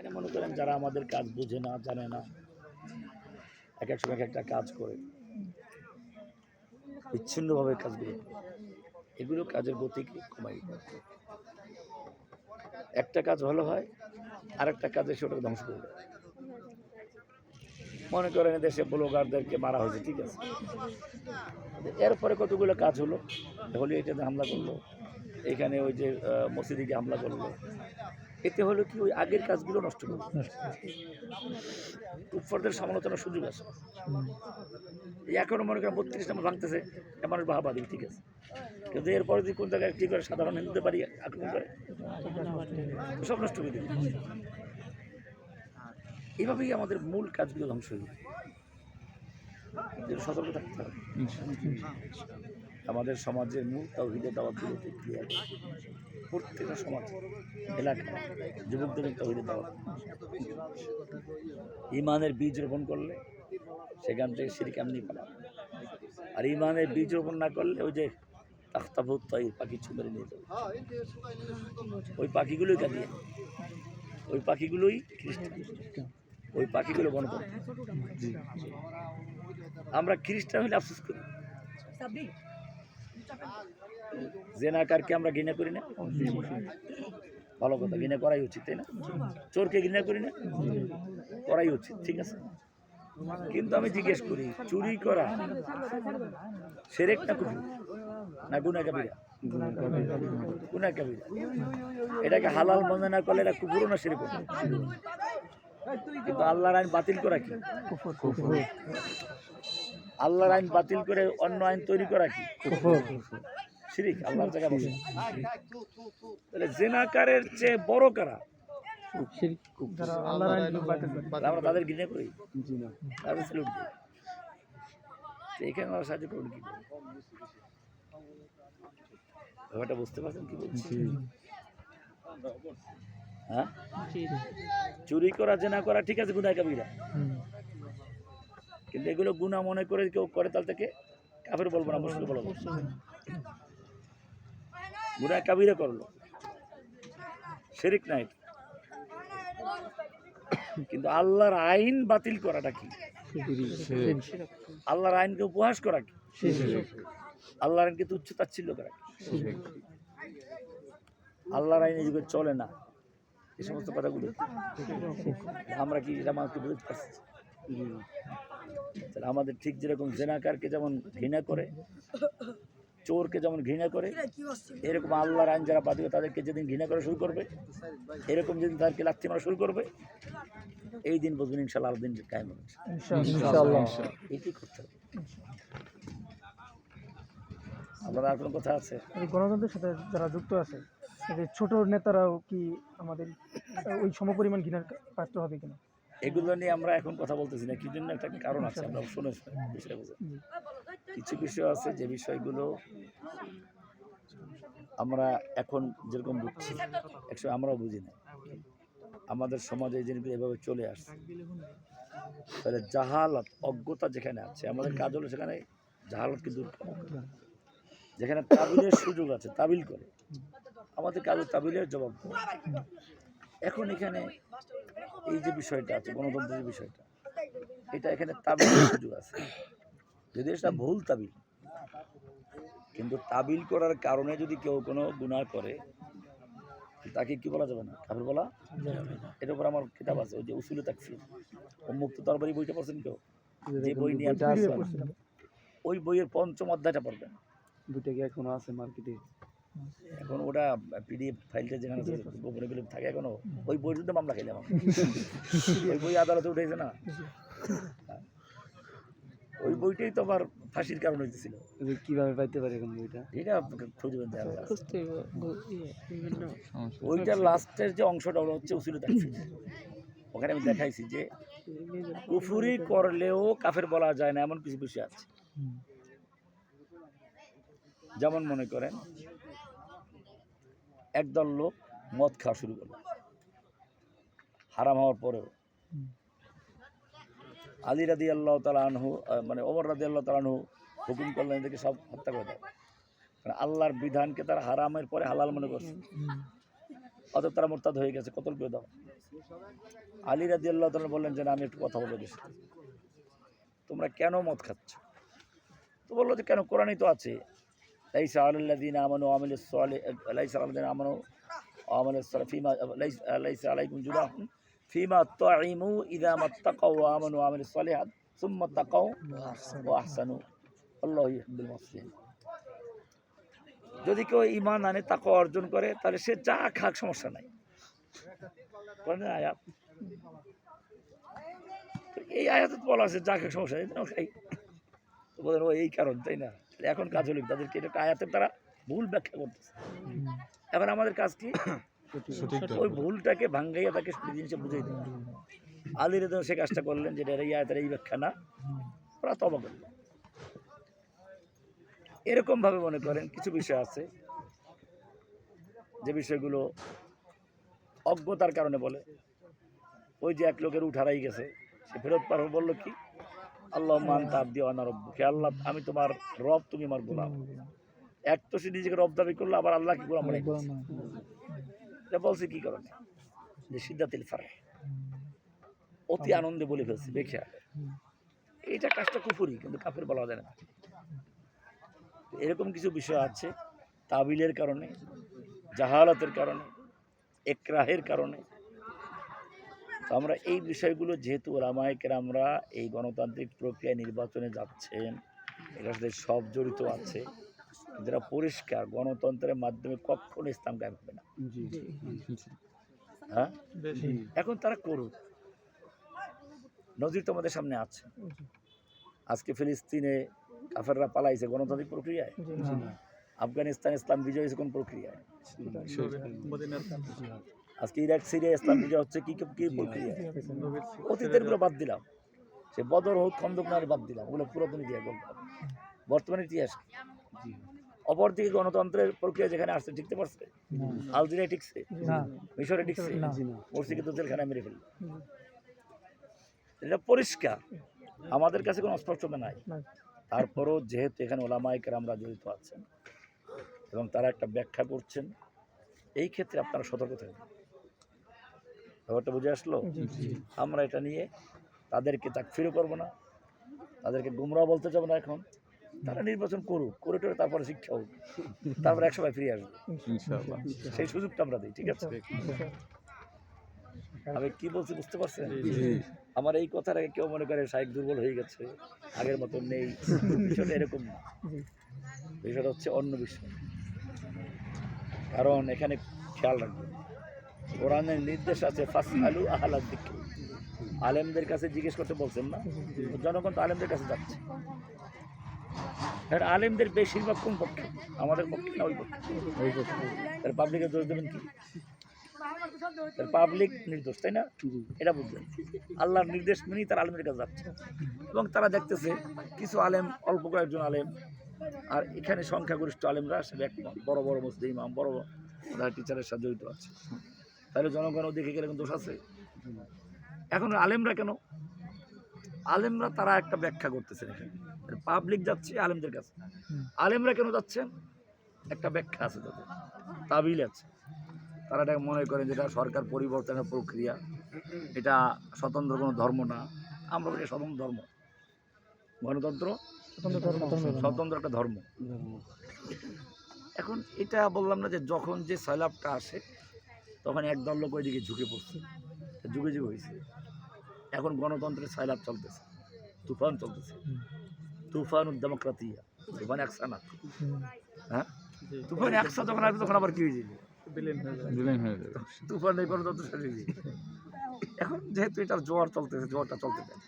এখানে মনে করেন যারা আমাদের কাজ বুঝে না জানে না এক এক সময় এক একটা কাজ করে। বিচ্ছিন্নভাবে কাজগুলো করে। এগুলো কাজের গতিকে কমাই। একটা কাজ ভালো হয় আরেকটা কাজে সেটাকে ধ্বংস করে মনে করেন দেশে ব্লগারদেরকে মারা হয়েছে ঠিক আছে? এরপরে কতগুলো কাজ হলো? হলি এটাতে হামলা করল এখানে ওই যে আহ, মসজিদিকে হামলা করল। এতে হলো কি ওই আগের কাজগুলো নষ্ট করল কুফরদের সমালোচনার সুযোগ আছে। এই এখনও মনে করেন বত্রিশ নম্বর ভাঙতেছে এ মানুষ বাহাবা দিবে ঠিক আছে? কিন্তু এরপরে যদি কোন জায়গায় কী করে সাধারণ হিন্দুদের বাড়ি আক্রমণ করে সব নষ্ট করে দেবে। এইভাবেই আমাদের মূল কাজগুলো ধ্বংস হয়ে সতর্ক থাকতে হবে। আমাদের সমাজের মূল তৌহিদের দাওয়াতগুলোকে ক্লিয়ার প্রত্যেকটা সমাজ এলাকা যুবকদের তৌহিদের দাওয়াত ইমানের বীজ রোপণ করলে সেখান থেকে সিঁড়ি কেমনি পালা? আর ইমানের বীজ রোপণ না করলে ওই যে তাখতাভূত তাই পাখি ছুঁড়ে নিয়ে যাবে। ওই পাখিগুলোই কাঁদিয়ে ওই পাখিগুলোই খ্রিস্টান। ওই পাখিগুলো গণতন্ত্র আমরা খ্রিস্টান হলে আফসোস করি। জেনাকারকে আমরা ঘৃণা করি না? ভালো কথা, ঘৃণা করাই উচিত, তাই না? চোরকে ঘৃণা করি না? করাই উচিত, ঠিক আছে? কিন্তু আমি জিজ্ঞেস করি, চুরি করা সেরেক না কুফু না গুনা কাবিরা গুনা কাবিরা এটাকে হালাল মনে না করলে এটা কুকুরও না সেরেক কিন্তু আল্লাহর আইন বাতিল করা কি? আল্লাহর আইন বাতিল করে অন্য আইন তৈরি করা কি? শিরিক আল্লাহর জায়গায় বসে তাহলে জেনাকারের চেয়ে বড় কারা? আমরা তাদের ঘৃণা করি? তাদের স্যালুট দিই এখানে আমরা সাহায্য করুন কি? ব্যাপারটা বুঝতে পারছেন কি বলছি? হ্যাঁ? চুরি করা জেনা করা ঠিক আছে গুনায় কাবিরা কিন্তু এগুলো গুণা মনে করে কেউ করে তার তাকে কাফের বলব না মুসলিম বলব গুনায় কাবিরা করল। শেরিক নাই কিন্তু আল্লাহর আইন বাতিল করাটা কি? আল্লাহর আইনকে উপহাস করা কি? আল্লাহর আইনকে তুচ্ছ তাচ্ছিল্য করা কি? আল্লাহর আইন যুগে চলে না। এই সমস্ত কথাগুলো। আমরা কি এটা মানুষকে বুঝতে পারছি? তাহলে আমাদের ঠিক যেরকম জেনাকারকে যেমন ঘৃণা করে চোরকে যেমন ঘৃণা করে এরকম আল্লাহর আইন যারা বাদিবে তাদেরকে যেদিন ঘৃণা করা শুরু করবে এরকম যেদিন তাদেরকে লাথি মারা শুরু করবে এই দিন বুঝবেন ইনশাল্লাহ দিন কায়েম হবে এটি করতে হবে। আপনার আর কোনো কথা আছে? গণতন্ত্রের সাথে যারা যুক্ত আছে ছোট নেতারাও কি আমাদের ওই সমপরিমাণ ঘৃণার পাত্র হবে কিনা? এগুলো নিয়ে আমরা এখন কথা বলতেছি না। কি জন্য একটা কারণ আছে? আমরা শুনে বিষয় বুঝে কিছু বিষয় আছে যে বিষয়গুলো আমরা এখন যেরকম বুঝছি একসময় আমরাও বুঝি না আমাদের সমাজে এই জিনিসগুলো এভাবে চলে আসছে। তাহলে জাহালত অজ্ঞতা যেখানে আছে আমাদের কাজ হলো সেখানে জাহালতকে দূর করা। যেখানে তাবিলের সুযোগ আছে তাবিল করে। আমাদের কাজ তাবিলের জবাব। এখন এখানে এই যে বিষয়টা আছে গণতন্ত্রের যে বিষয়টা এটা এখানে তাবিলের সুযোগ আছে। যদি এটা ভুল তাবিল কিন্তু তাবিল করার কারণে যদি কেউ কোনো গুনাহ করে তাকে কি বলা যাবে না? কাফের বলা এটার উপর আমার কিতাব আছে ওই যে উসুলে তাকফির। উন্মুক্ত তরবারি বইটা পড়ছেন কেউ? যে বই নিয়ে ওই বইয়ের পঞ্চম অধ্যায়টা পড়বেন। দুইটা কি এখনও আছে মার্কেটে? এখন ওটা পিডিএফ ফাইলটা যেখানে গোপনে পিডিএফ থাকে এখনও ওই বইয়ের জন্য মামলা খেলাম। ওই বই আদালতে উঠেছে না? ওই বইটাই তো আবার ফাঁসির কারণ হইতেছিল। কীভাবে পাইতে পারে এখন বইটা? এটা খুঁজবেন আছে। ওইটার লাস্টের যে অংশটা ওটা হচ্ছে উসুলে ওখানে আমি দেখাইছি যে কুফুরি করলেও কাফের বলা যায় না এমন কিছু বিষয় আছে। যেমন মনে করেন একদল লোক মদ খাওয়া শুরু করল। হারাম হওয়ার পরেও। আলী রাদি আল্লাহ তালা আনহু মানে ওমর রাদি আল্লাহ তালা আনহু হুকুম করলেন এদেরকে সব হত্যা করে দাও। কারণ আল্লাহর বিধানকে তারা হারামের পরে হালাল মনে করছে। অত তারা মোরতাদ হয়ে গেছে কতল করে দাও। আলী রাজি আল্লাহ বললেন যে না, আমি একটু কথা এদের সাথে। তোমরা কেন মদ খাচ্ছ? তো বলল যে কেন? কোরআনই তো আছে। যদি কেউ ঈমান আনে, তাকওয়া অর্জন করে, তাহলে সে যা খাক সমস্যা নাই। এই আয়াতে বলা আছে, যা খাক সমস্যা নেই। বলেন, ও এই কারণ, তাই না? এখন কাজ হলো কি? তাদেরকে এটা আয়াতের তারা ভুল ব্যাখ্যা করতেছে। এখন আমাদের কাজ কি? ওই ভুলটাকে ভাঙ্গাইয়া তাকে সত্যি জিনিসটা বুঝিয়ে দেওয়া আলী রেদ সে কাজটা করলেন যেটা এই আয়াতের এই ব্যাখ্যা না। ওরা তবা করল। এরকম ভাবে মনে করেন কিছু বিষয় আছে যে বিষয়গুলো অজ্ঞতার কারণে বলে। ওই যে এক লোকের উঠারাই গেছে সে ফেরত পার হয়ে বলল কি? আল্লাহ মান তাপ দিয়ে অনারব হে আল্লাহ, আমি তোমার রব, তুমি আমার গোলাম। এক তো সে নিজেকে রব দাবি করল, আবার আল্লাহকে গোলাম মনে বলছে কি কারণে যে সিদ্ধাতিল ফারে অতি আনন্দে বলে ফেলছে দেখে এইটা কাজটা কুপুরি কিন্তু কাপের বলা যায় না। এরকম কিছু বিষয় আছে, তাবিলের কারণে, জাহালতের কারণে, একরাহের কারণে তো আমরা এই বিষয়গুলো যেহেতু রামায়িকের আমরা এই গণতান্ত্রিক প্রক্রিয়া নির্বাচনে যাচ্ছেন এটার সাথে সব জড়িত আছে যেটা পরিষ্কার গণতন্ত্রের মাধ্যমে কখনো ইসলাম গায়েব হবে না। হ্যাঁ? এখন তারা করুক। নজির তোমাদের সামনে আছে। আজকে ফিলিস্তিনে কাফেররা পালাইছে গণতান্ত্রিক প্রক্রিয়ায়? আফগানিস্তান ইসলাম বিজয় হয়েছে কোন প্রক্রিয়ায়? আজকে ইরাক সিরিয়া ইসলাম বিজয় হচ্ছে কি কি প্রক্রিয়া অতীতেরগুলো বাদ দিলাম। সে বদর হোক খন্দক নারী বাদ দিলাম। ওগুলো পুরাতন ইতিহাস বলতাম বর্তমানে ইতিহাস? অপরদিকে গণতন্ত্রের প্রক্রিয়া যেখানে আসছে টিকতে পারছে? আলজেরিয়া টিকছে মিশরে টিকছে। জি না। তো জেলখানায় মেরে ফেলল। এটা পরিষ্কার। আমাদের কাছে কোনো অস্পষ্টতা নাই। তারপরও যেহেতু এখানে ওলামাইকের আমরা জড়িত আছেন এবং তারা একটা ব্যাখ্যা করছেন এই ক্ষেত্রে আপনারা সতর্ক থাকবেন ব্যাপারটা বুঝে আসলো? আমরা এটা নিয়ে তাদেরকে তাকফিরও করব না। তাদেরকে গুমরা বলতে যাব না এখন। তারা নির্বাচন করুক করে টোরে তারপরে শিক্ষা হোক। তারপরে একসময় ফিরে আসবে। সেই সুযোগটা আমরা দিই ঠিক আছে? আমি কি বলছি বুঝতে পারছেন? আমার এই কথার আগে কেউ মনে করে শাইক দুর্বল হয়ে গেছে আগের মতো নেই। বিষয়টা এরকম না। বিষয়টা হচ্ছে অন্য বিষয়। কারণ এখানে খেয়াল রাখবেন কোরআনের নির্দেশ আছে ফার্স্ট আলু আহালার দিকে। আলেমদের কাছে জিজ্ঞেস করতে বলছেন না? জনগণ তো আলেমদের কাছে যাচ্ছে। আর আলেমদের বেশিরভাগ কোন পক্ষে? আমাদের পক্ষে না ওই পক্ষে? তার পাবলিকের দোষ দেবেন কি? পাবলিক নির্দোষ, তাই না? এটা বুঝলেন। আল্লাহর নির্দেশ মেনেই তার আলেমের কাছে যাচ্ছে। এবং তারা দেখতেছে কিছু আলেম, অল্প কয়েকজন আলেম, আর এখানে সংখ্যাগরিষ্ঠ আলেমরা সে একমত বড় বড় মুসলিম বড় টিচারের সাথে জড়িত আছে। তাহলে জনগণও দেখে গেলে দোষ আছে। এখন আলেমরা কেন? আলেমরা তারা একটা ব্যাখ্যা করতেছেন এখানে। পাবলিক যাচ্ছে আলেমদের কাছে। আলেমরা কেন যাচ্ছেন? একটা ব্যাখ্যা আছে তাদের। তাবিল আছে। তারা এটা মনে করেন যেটা সরকার পরিবর্তনের প্রক্রিয়া। এটা স্বতন্ত্র কোনো ধর্ম না। আমরা বলি স্বতন্ত্র ধর্ম। গণতন্ত্র? স্বতন্ত্র একটা ধর্ম। এখন এটা বললাম না যে যখন যে সয়লাভটা আসে তখন একদল লোক ওইদিকে ঝুঁকে পড়ছে। যুগে যুগে হয়েছে। এখন গণতন্ত্রের সয়লাভ চলতেছে। তুফান চলতেছে। তুফান ডেমোক্রাতিয়া তুফান একসা না হ্যাঁ? তুফান একসা যখন আসবে তখন আবার কি হয়ে যাবে? তুফান এই গণতন্ত্র হয়ে এখন যেহেতু এটার জোয়ার চলতেছে জোয়ারটা চলতে দেয়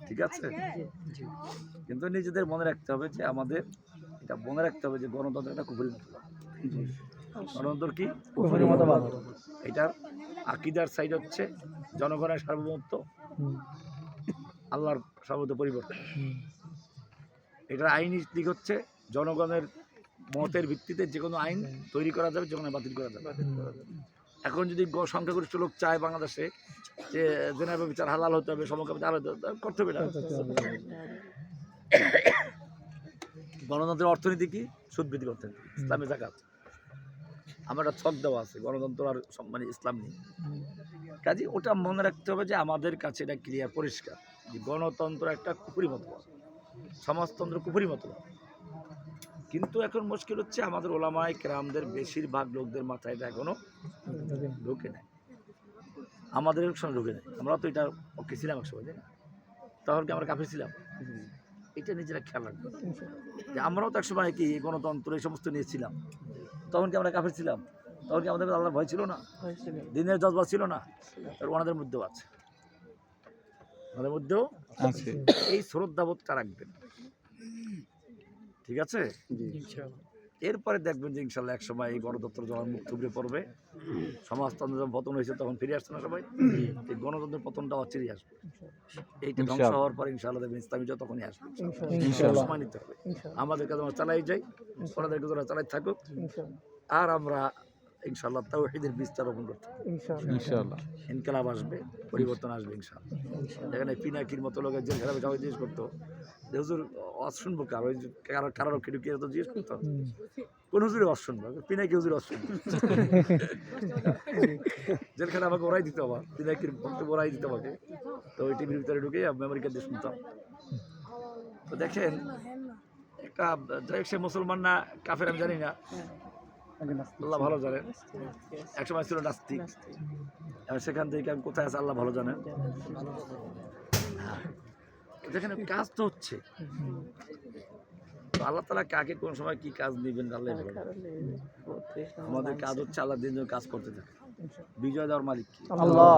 ঠিক আছে? কিন্তু নিজেদের মনে রাখতে হবে যে আমাদের এটা মনে রাখতে হবে যে গণতন্ত্র একটা কুপুরি গণতন্ত্র কি? কুফরি মতবাদ। এটার আকিদার সাইড হচ্ছে জনগণের সার্বভৌমত্ব। আল্লাহর সার্বভৌমত্ব পরিবর্তন। এটার আইনি দিক হচ্ছে জনগণের মতের ভিত্তিতে যে কোনো আইন তৈরি করা যাবে যে কোনো বাতিল করা যাবে। এখন যদি সংখ্যাগরিষ্ঠ লোক চায় বাংলাদেশে যে জেনারেল বিচার হালাল হতে হবে সমকাল বিচার হতে হবে, করতে হবে না। গণতন্ত্রের অর্থনীতি কি? সুদ ভিত্তিক অর্থনীতি ইসলামী জাকাত। আমার একটা ছক দেওয়া আছে গণতন্ত্র আর মানে ইসলাম নেই কাজে ওটা মনে রাখতে হবে যে আমাদের কাছে এটা ক্লিয়ার পরিষ্কার যে গণতন্ত্র একটা কুপুরি মতবাদ। সমাজতন্ত্র কুপুরি মতবাদ। কিন্তু এখন মুশকিল হচ্ছে আমাদের ওলামায় কেরামদের বেশিরভাগ লোকদের মাথায় এটা এখনও ঢুকে নেয় আমাদের সময় ঢুকে নেয় আমরা তো এটা ওকে ছিলাম এক সময় তাই না? তখন কি আমরা কাফে ছিলাম? এটা নিজেরা খেয়াল রাখব যে আমরাও তো এক সময় কি গণতন্ত্র এই সমস্ত নিয়েছিলাম তখন কি আমরা কাফের ছিলাম? তখন কি আমাদের আল্লাহ ভয় ছিল না? দিনের জজবা ছিল না? ওনাদের মধ্যেও আছে। ওনাদের মধ্যেও আছে। এই শ্রদ্ধাবোধটা রাখবেন। ঠিক আছে? এরপরে দেখবেন যে ইনশাল্লাহ এক সময় এই গণতন্ত্র যখন মুখ থুবড়ে পড়বে সমাজতন্ত্র যখন পতন হয়েছে তখন ফিরে আসছে না সবাই এই গণতন্ত্রের পতনটা অচিরেই আসবে। এইটা ধ্বংস হওয়ার পর ইনশাল্লাহ দেখবেন ইসলামী যত তখনই আসবে সময় নিতে হবে। আমাদের যখন আমরা চালাই যাই ওনাদেরকে তোরা চালাই থাকুক। আর আমরা ইনশাল্লাহ তাও ঈদের বীজটা রোপণ করতে হবে। ইনশাআল্লাহ। ইনকালাব আসবে পরিবর্তন আসবে ইনশাল্লাহ এখানে পিনাকির মতো লোকের জেল খারাপ সবাই জিজ্ঞেস করতো যে হুজুর অস শুনব কার? ওই কারও কারও খিড়ুকিয়ে তো জিজ্ঞেস করতো? কোন হুজুরে অস শুনব? পিনাকি হুজুর অস শুনব। জেলখানে আমাকে ওরাই দিতে হবে পিনাকির বক্তব্য ওরাই দিতে আমাকে। তো ওই টিভির ভিতরে ঢুকে মেমোরি কার্ড দিয়ে শুনতাম। তো দেখেন একটা যাই হোক সে মুসলমান না কাফের আমি জানি না। আল্লাহ ভালো জানেন একসময় ছিল নাস্তিক। আর সেখান থেকে আমি কোথায় আছে আল্লাহ ভালো জানেন হ্যাঁ। যেখানে কাজ তো হচ্ছে। তো আল্লাহ তালা কাকে কোন সময় কি কাজ নেবেন আল্লাহ ভালো আমাদের কাজ হচ্ছে আল্লাহ দিন কাজ করতে থাকে। বিজয় দেওয়ার মালিক কি? আল্লাহ।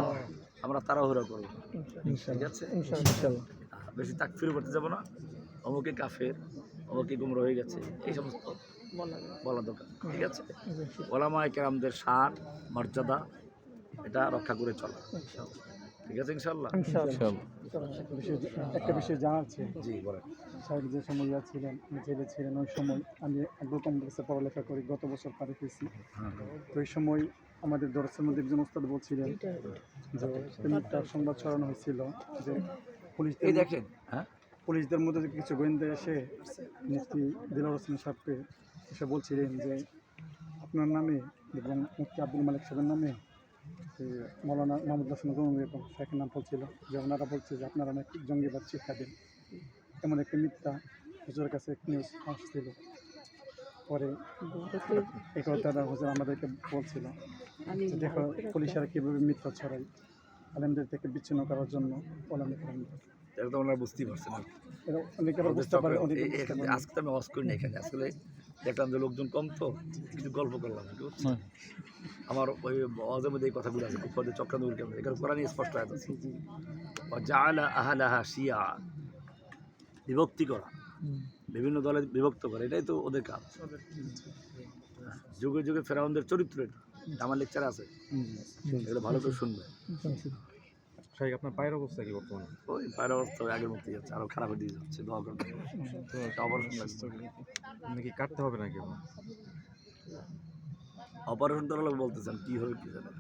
আমরা তাড়াহুড়া করব। ঠিক আছে? বেশি তাক ফিরে করতে যাব না। অমুকে কাফের অমুকে গুমরা হয়ে গেছে এই সমস্ত। বলা দরকার। ঠিক আছে? ওলামায় কেরামদের শান মর্যাদা এটা রক্ষা করে চলা ঠিক আছে ইনশাল্লাহ একটা বিষয় জানার ছিল। জি বলেন। সাহেব যে সময় ইয়া ছিলেন জেলে ছিলেন ওই সময় আমি আব্দুল কমপ্লেক্সে পড়ালেখা করি গত বছর পারে পেয়েছি তো ওই সময় আমাদের দরসের মধ্যে একজন ওস্তাদ বলছিলেন যে তার সংবাদ ছড়ানো হয়েছিল যে পুলিশ এই দেখেন হ্যাঁ? পুলিশদের মধ্যে কিছু গোয়েন্দা এসে মুফতি দিলার হোসেন সাহেবকে এসে বলছিলেন যে আপনার নামে এবং মুফতি আব্দুল মালিক সাহেবের নামে যে মৌলানা মোহাম্মদ হাসান এরকম শেখের নাম বলছিল। যে ওনারা বলছে যে আপনারা অনেক জঙ্গিবাদ শিক্ষা দেন এমন একটা মিথ্যা হুজুরের কাছে নিউজ আসছিল। পরে এই কথাটা হুজুর আমাদেরকে বলছিল দেখো পুলিশেরা কীভাবে মিথ্যা ছড়াই আলেমদের থেকে বিচ্ছিন্ন করার জন্য ওলামে এটা তো ওনারা বুঝতেই পারছেন। অনেকে বুঝতে পারে। আজকে তো আমি অস করি না এখানে আসলে দেখলাম যে লোকজন কম তো কিছু গল্প করলাম আমার ওই অজের মধ্যে এই কথাগুলো আছে কুফাদের চক্রান্ত কেমন এখানে কোরআন স্পষ্ট আয়াত আছে। জাআলা আহলাহা শিয়া বিভক্তি করা। বিভিন্ন দলে বিভক্ত করা এটাই তো ওদের কাজ। যুগে যুগে ফেরাউনদের চরিত্র এটা। আমার লেকচার আছে। এগুলো ভালো করে শুনবে। শাহিক আপনার পায়ের অবস্থা কি বর্তমানে? ওই পায়ের অবস্থা আগের মধ্যে যাচ্ছে আরও খারাপ হয়ে দিয়ে যাচ্ছে দোয়া অপারেশন কি কাটতে হবে নাকি অপারেশন করার লোক বলতেছেন কি হবে কি জানে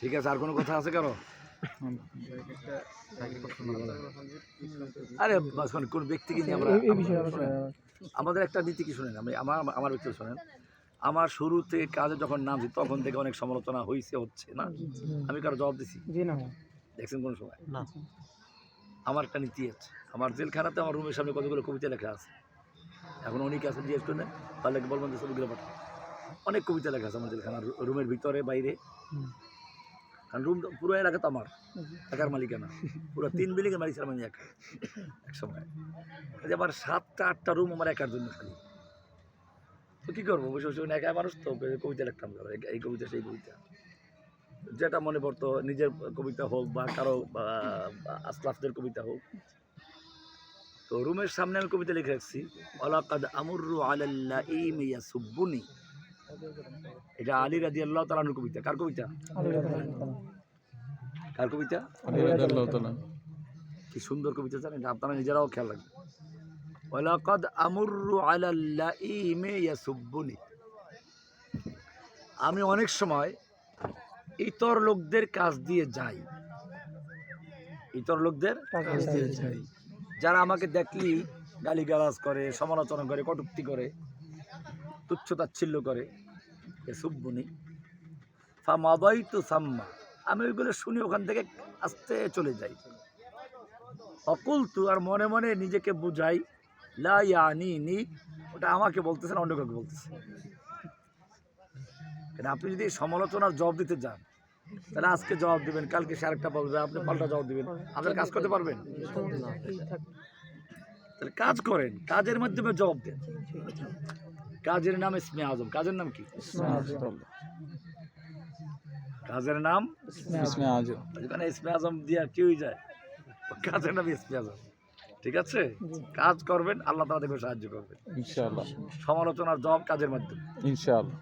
ঠিক আছে আর কোনো কথা আছে কারও? আরে কোন- কোন ব্যক্তিকে নিয়ে আমরা আমাদের একটা নীতি কি শুনেন? আমি আমার আমার ব্যক্তি শোনেন। আমার শুরুতে কাজে যখন নামছি তখন থেকে অনেক সমালোচনা হয়েছে হচ্ছে না? আমি কারও জবাব দিছি? না। দেখছেন কোন সময়? আমার একটা নীতি আছে। আমার জেলখানাতে আমার রুমের সামনে কতগুলো কবিতা লেখা আছে। এখন অনেকে আছে জিজ্ঞেস করে নেন তাহলে বলবেন যে ছবিগুলো পাঠান। অনেক কবিতা লেখা আছে আমার জেলখানার রুমের ভিতরে বাইরে। কারণ রুম পুরো এলাকা তো আমার। একার মালিকানা। পুরো তিন বিল্ডিংয়ের মালিক ছিলাম আমি একা। এক সময়। আমার সাতটা আটটা রুম আমার একার জন্য খালি। তো কী করব? বসে বসে একা মানুষ তো কবিতা লিখতাম এই- কবিতা সেই কবিতা। যেটা মনে পড়তো নিজের কবিতা হোক বা কারও আসলাফদের কবিতা হোক। তো রুমের সামনে আমি কবিতা লিখে রাখছি অলাকাদ আমুরু আলাল্লাহ ইমিয়া সুব্বুনি এটা আলী রাজি আল্লাহ তালানুর কবিতা। কার কবিতা? কার কবিতা? কি সুন্দর কবিতা জানেন আপনারা নিজেরাও খেয়াল রাখবেন। আমুরু ইমে ইয়াসুব্বুনি। আমি অনেক সময় ইতর লোকদের কাজ দিয়ে যাই। ইতর লোকদের কাজ দিয়ে যাই। যারা আমাকে দেখলি গালিগালাজ করে সমালোচনা করে কটুক্তি করে তুচ্ছ তাচ্ছিল্য করে এ সুব্বনি ফামাদাই তু সাম্মা। আমি ওইগুলো শুনি ওখান থেকে আস্তে চলে যাই। অকুল তু আর মনে মনে নিজেকে বুঝাই লা ইয়ানি নি ওটা আমাকে বলতেছেন অন্য কাউকে বলতেছে। আপনি যদি সমালোচনার জবাব দিতে যান তাহলে আজকে জবাব দিবেন কালকে সে আরেকটা বলবে আপনি পাল্টা জবাব দিবেন। আপনার কাজ করতে পারবেন? তাহলে কাজ করেন কাজের মাধ্যমে জবাব দেন। কাজের নাম ইসমে আজম। কাজের নাম কি? কাজের নাম? যেখানে ইসমে আজম দিয়া কেউই যায়? কাজের নাম ইসমে আজম। ঠিক আছে? কাজ করবেন আল্লাহ তালা সাহায্য করবেন ইনশাআল্লাহ। সমালোচনার জবাব কাজের মাধ্যমে। ইনশাআল্লাহ।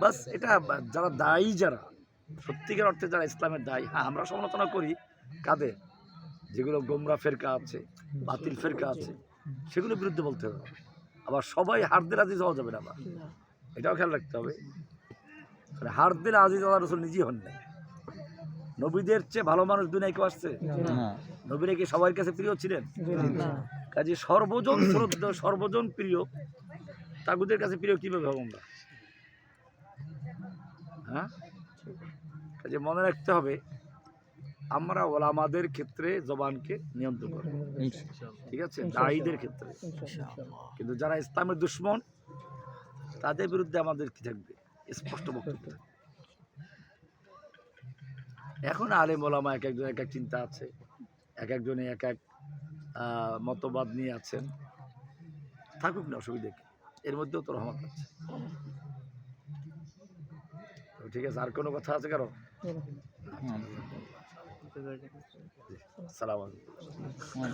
বাস এটা যারা দায়ী যারা সত্যিকার অর্থে যারা ইসলামের দায়ী হ্যাঁ আমরা সমালোচনা করি কাদের? যেগুলো গোমরা ফেরকা আছে বাতিল ফেরকা আছে সেগুলোর বিরুদ্ধে বলতে হবে। আবার সবাই হারদের আজিজ হওয়া যাবে না আবার। এটাও খেয়াল রাখতে হবে। হার দিলে আজিজ আল্লাহ রসুল নিজেই হন নাই। নবীদের চেয়ে ভালো মানুষ দুনিয়ায় কেউ আসছে? নবীরা কি সবার কাছে প্রিয় ছিলেন? কাজে সর্বজন শ্রদ্ধ সর্বজন প্রিয় তাগুদের কাছে প্রিয় কীভাবে হব আমরা? হ্যাঁ? কাজে মনে রাখতে হবে আমরা ওলামাদের ক্ষেত্রে জবানকে নিয়ন্ত্রণ করব। ঠিক আছে? দায়ীদের ক্ষেত্রে। কিন্তু যারা ইসলামের দুশ্মন তাদের বিরুদ্ধে আমাদের কি থাকবে? স্পষ্ট বক্তব্য। এখন আলেম মোলামা এক একজন এক এক চিন্তা আছে এক একজনে এক এক মতবাদ নিয়ে আছেন। থাকুক না অসুবিধে কি এর মধ্যেও তো রহমত আছে। তো ঠিক আছে আর কোনো কথা আছে কারও? সালাম আলাইকুম। হুম।